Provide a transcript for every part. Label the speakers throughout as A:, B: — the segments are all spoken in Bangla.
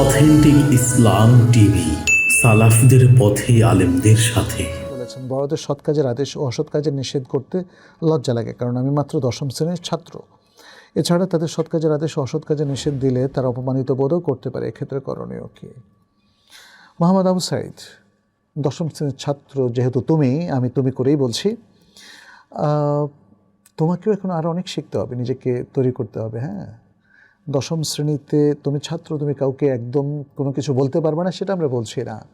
A: অথেন্টিক ইসলাম টিভি, সালাফদের পথে আলেমদের সাথে।
B: বলেছেন, বড়দের সৎ কাজের আদেশ ও অসৎ কাজের নিষেধ করতে লজ্জা লাগে, কারণ আমি মাত্র দশম শ্রেণির ছাত্র। এছাড়া তাদের সৎ কাজের আদেশ অসৎ কাজের নিষেধ দিলে তারা অপমানিত বোধও করতে পারে, এক্ষেত্রে করণীয় কি? মোহাম্মদ আবু সাইদ, দশম শ্রেণির ছাত্র, যেহেতু তুমি, আমি তুমি করেই বলছি। তোমাকেও এখন আরও অনেক শিখতে হবে, নিজেকে তৈরি করতে হবে হ্যাঁ? দশম শ্রেণীতে তুমি ছাত্র, তুমি কাউকে একদম কোনো কিছু বলতে পারবে না, সেটা আমরা বলছি না।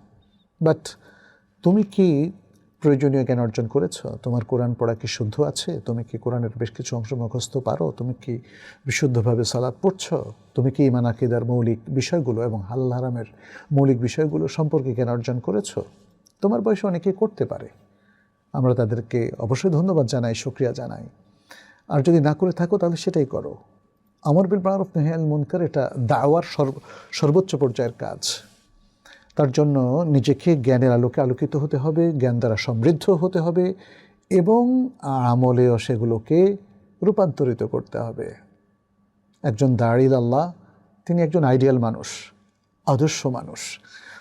B: বাট তুমি কি প্রয়োজনীয় জ্ঞান অর্জন করেছ? তোমার কোরআন পড়া কি শুদ্ধ আছে? তুমি কি কোরআনের বেশ কিছু অংশ মুখস্থ পারো? তুমি কি বিশুদ্ধভাবে সালাদ পড়ছ? তুমি কি ইমান আকিদার মৌলিক বিষয়গুলো এবং হাল্লা হারামের মৌলিক বিষয়গুলো সম্পর্কে জ্ঞান অর্জন করেছ? তোমার বয়সে অনেকেই করতে পারে। আমরা তাদেরকে অবশ্যই ধন্যবাদ জানাই, শুক্রিয়া জানাই। আর যদি না করে থাকো, তাহলে সেটাই করো। আমর বিল মারুফ নেহাল মুনকার এটা দাওয়ার সর্ব- সর্বোচ্চ পর্যায়ের কাজ। তার জন্য নিজেকে জ্ঞানের আলোকে আলোকিত হতে হবে, জ্ঞান দ্বারা সমৃদ্ধ হতে হবে এবং আমলেও সেগুলোকে রূপান্তরিত করতে হবে। একজন দাঁড়িল আল্লাহ, তিনি একজন আইডিয়াল মানুষ, আদর্শ মানুষ।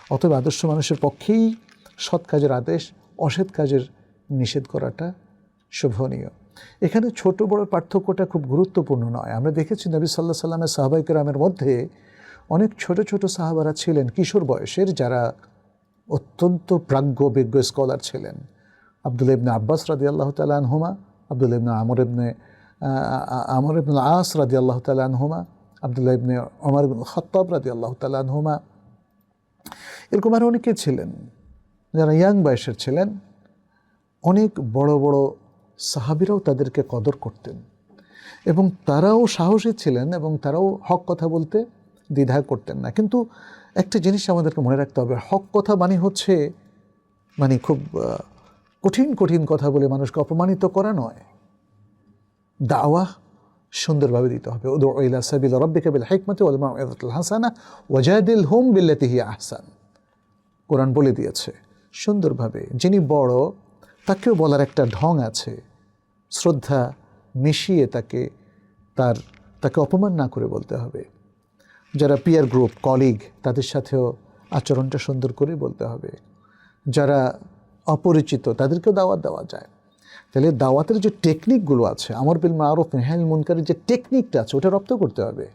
B: অতএব আদর্শ মানুষের পক্ষেই সৎ কাজের আদেশ, অসৎ কাজের নিষেধ করাটা শোভনীয়। এখানে ছোট বড় পার্থক্যটা খুব গুরুত্বপূর্ণ নয়। আমরা দেখেছি নবী সাল্লাহ সাল্লামের সাহাবাই কেরামের মধ্যে অনেক ছোট ছোট সাহাবারা ছিলেন, কিশোর বয়সের যারা অত্যন্ত প্রাজ্ঞ, বিজ্ঞ স্কলার ছিলেন। আবদুল ইবনে আব্বাস রাদি আল্লাহ তালা আনহুমা, আবদুল ইবনে আমর ইবনে আমর ইবনুল আস রাদি আল্লাহ তালা আনহুমা, আবদুল্লাহ ইবনে অমর খত্তাব রাদি আল্লাহ তালা আনহুমা। এরকম আরও অনেকে ছিলেন, যারা ইয়াং বয়সের ছিলেন, অনেক বড় বড় সাহাবিরাও তাদেরকে কদর করতেন এবং তারাও সাহসী ছিলেন এবং তারাও হক কথা বলতে দ্বিধা করতেন না। কিন্তু একটা জিনিস আমাদেরকে মনে রাখতে হবে, হক কথা মানে হচ্ছে মানে খুব কঠিন কঠিন কথা বলে মানুষকে অপমানিত করা নয়। দাওয়া সুন্দরভাবে দিতে হবে। হাসানা ওয়াজাদিল হুম বিল্লাতি আহসান। কোরআন বলে দিয়েছে সুন্দরভাবে, যিনি বড় তাকেও বলার একটা ঢং আছে। শ্রদ্ধা মিশিয়ে তাকে, তার, তাকে অপমান না করে বলতে হবে। যারা পিয়ার গ্রুপ কলিগ তাদের সাথেও আচরণটা সুন্দর করে বলতে হবে। যারা অপরিচিত, তাদেরকেও দাওয়াত দেওয়া যায়। তাহলে দাওয়াতের যে টেকনিকগুলো আছে, আমার বিল মারুফ নেহাল মুনকারের যে টেকনিকটা আছে, ওটা রপ্ত করতে হবে।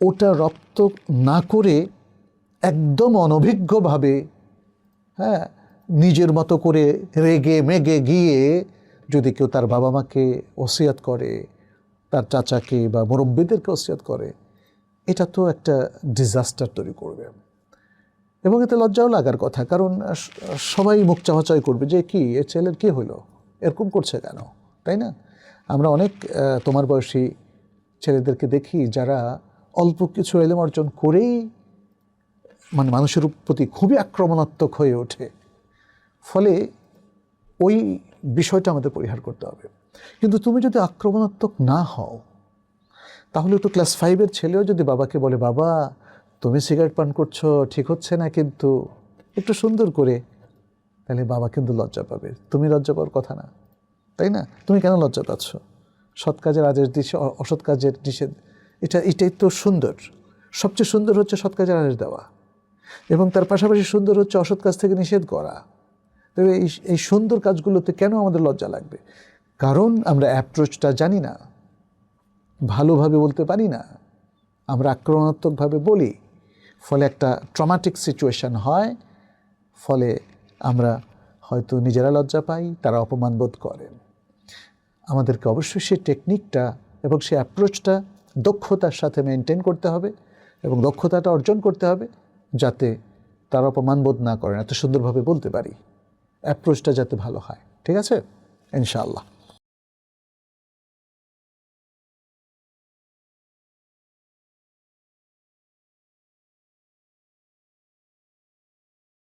B: ওটা রপ্ত না করে একদম অনভিজ্ঞভাবে হ্যাঁ নিজের মতো করে রেগে মেগে গিয়ে যদি কেউ তার বাবা মাকে ওসিয়াত করে, তার চাচাকে বা মুরব্বীদেরকে ওসিয়াত করে, এটা তো একটা ডিজাস্টার তৈরি করবে। এবং এতে লজ্জাও লাগার কথা, কারণ সবাই মুখ চাওয়াচাই করবে যে কি, এ ছেলের কি হলো? এরকম করছে কেন? তাই না? আমরা অনেক তোমার বয়সী ছেলেদেরকে দেখি যারা অল্প কিছু এলেম অর্জন করেই মানে মানুষের প্রতি খুবই আক্রমণাত্মক হয়ে ওঠে। ফলে ওই বিষয়টা আমাদের পরিহার করতে হবে। কিন্তু তুমি যদি আক্রমণাত্মক না হও, তাহলে তো ক্লাস ফাইভের ছেলেও যদি বাবাকে বলে, বাবা, তুমি সিগারেট পান করছ, ঠিক হচ্ছে না কিন্তু একটু সুন্দর করে, তাহলে বাবা কিন্তু লজ্জা পাবে। তুমি লজ্জা পাওয়ার কথা না, তাই না? তুমি কেন লজ্জা পাচ্ছ? সৎ কাজের আদেশ দিচ্ছে অসৎ কাজের নিষেধ, এটা, এটাই তো সুন্দর। সবচেয়ে সুন্দর হচ্ছে সৎ কাজের আদেশ দেওয়া এবং তার পাশাপাশি সুন্দর হচ্ছে অসৎ কাজ থেকে নিষেধ করা। তবে এই এই সুন্দর কাজগুলোতে কেন আমাদের লজ্জা লাগবে? কারণ আমরা অ্যাপ্রোচটা জানি না, ভালোভাবে বলতে পারি না, আমরা আক্রমণাত্মকভাবে বলি, ফলে একটা ট্রমাটিক সিচুয়েশন হয়, ফলে আমরা হয়তো নিজেরা লজ্জা পাই, তারা অপমান বোধ করেন। আমাদেরকে অবশ্যই সেই টেকনিকটা এবং সেই অ্যাপ্রোচটা দক্ষতার সাথে মেনটেন করতে হবে এবং দক্ষতাটা অর্জন করতে হবে, যাতে তারা অপমান বোধ না করেন। এত সুন্দরভাবে বলতে পারি। অ্যাপ্রোচটা যাতে ভালো হয়। ঠিক আছে? ইনশাআল্লাহ।